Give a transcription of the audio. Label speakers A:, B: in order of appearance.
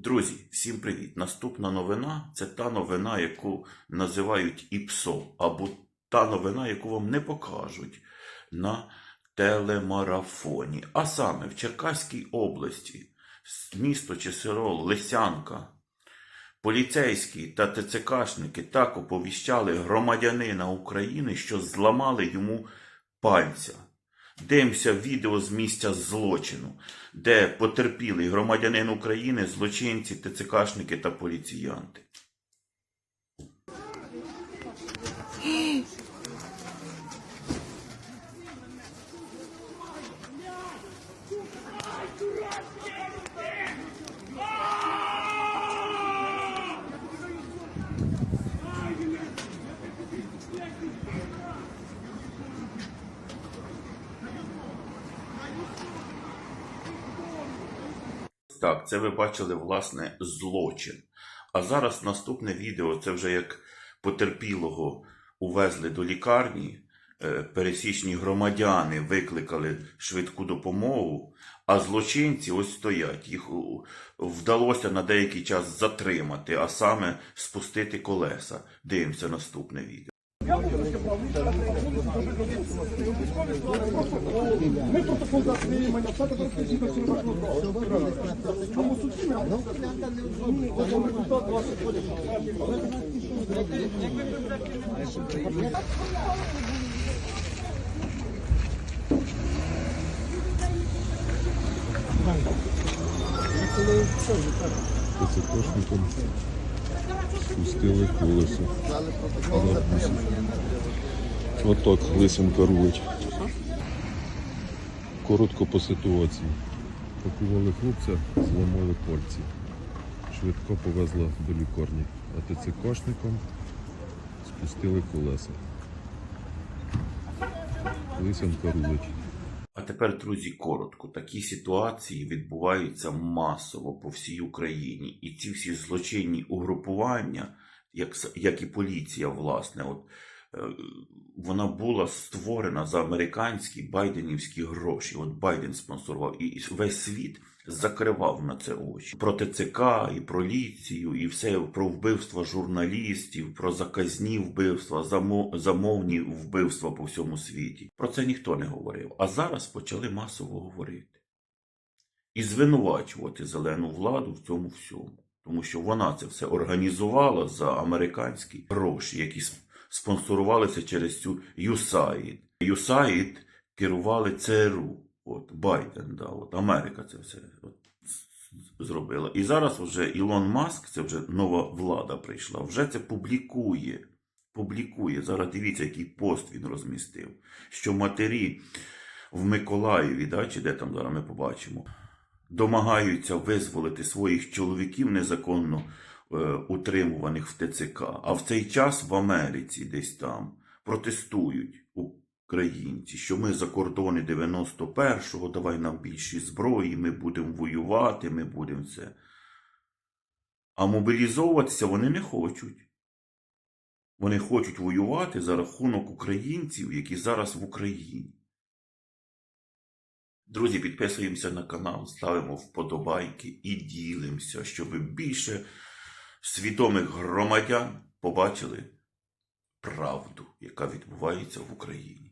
A: Друзі, всім привіт! Наступна новина це та новина, яку називають ІПСО, або та новина, яку вам не покажуть на телемарафоні. А саме в Черкаській області, місто чи село Лисянка, поліцейські та ТЦКшники так оповіщали громадянина України, що зламали йому пальця. Дивимося відео з місця злочину, де потерпіли громадянин України, злочинці, ТЦКшники та поліціянти. Так, це ви бачили власне злочин. А зараз наступне відео це вже як потерпілого увезли до лікарні. е, Пересічні громадяни викликали швидку допомогу, а злочинці ось стоять. Їх вдалося на деякий час затримати, а саме спустити колеса. Дивимося наступне відео.
B: Ми протокол затримання, все таке специфіка червоного Тому суді результат ваших
C: Пацатошником спустили колесо. Отак лисенка рулить. Коротко по ситуації. Пакували хлопця, зламали пальці. Швидко повезла до лікарні. А ТЦКшником спустили колеса. Лисенка рулить.
A: А тепер, друзі, коротко. Такі ситуації відбуваються масово по всій Україні. І ці всі злочинні угрупування, як, як і поліція, власне, от, вона була створена за американські байденівські гроші. От Байден спонсорував, і- весь світ закривав на це очі. Про ТЦК, і про ліцію, і все про вбивства журналістів, про заказні вбивства, замовні вбивства по всьому світі. Про це ніхто не говорив. А зараз почали масово говорити. І звинувачувати зелену владу в цьому всьому. Тому що вона це все організувала за американські гроші, які спонсорувалися через цю USAID. USAID керували ЦРУ. От Байден, да, от Америка це все от, зробила. І зараз вже Ілон Маск, це вже нова влада прийшла, вже це публікує. Публікує. Зараз дивіться, який пост він розмістив. Що матері в Миколаєві, да, чи де там зараз ми побачимо, домагаються визволити своїх чоловіків незаконно утримуваних в ТЦК. А в цей час в Америці десь там протестують українці, що ми за кордони 91-го, давай нам більші зброї, ми будемо воювати, ми будемо це. А мобілізовуватися вони не хочуть. Вони хочуть воювати за рахунок українців, які зараз в Україні. Друзі, підписуємося на канал, ставимо вподобайки і ділимося, щоб більше свідомих громадян побачили правду, яка відбувається в Україні.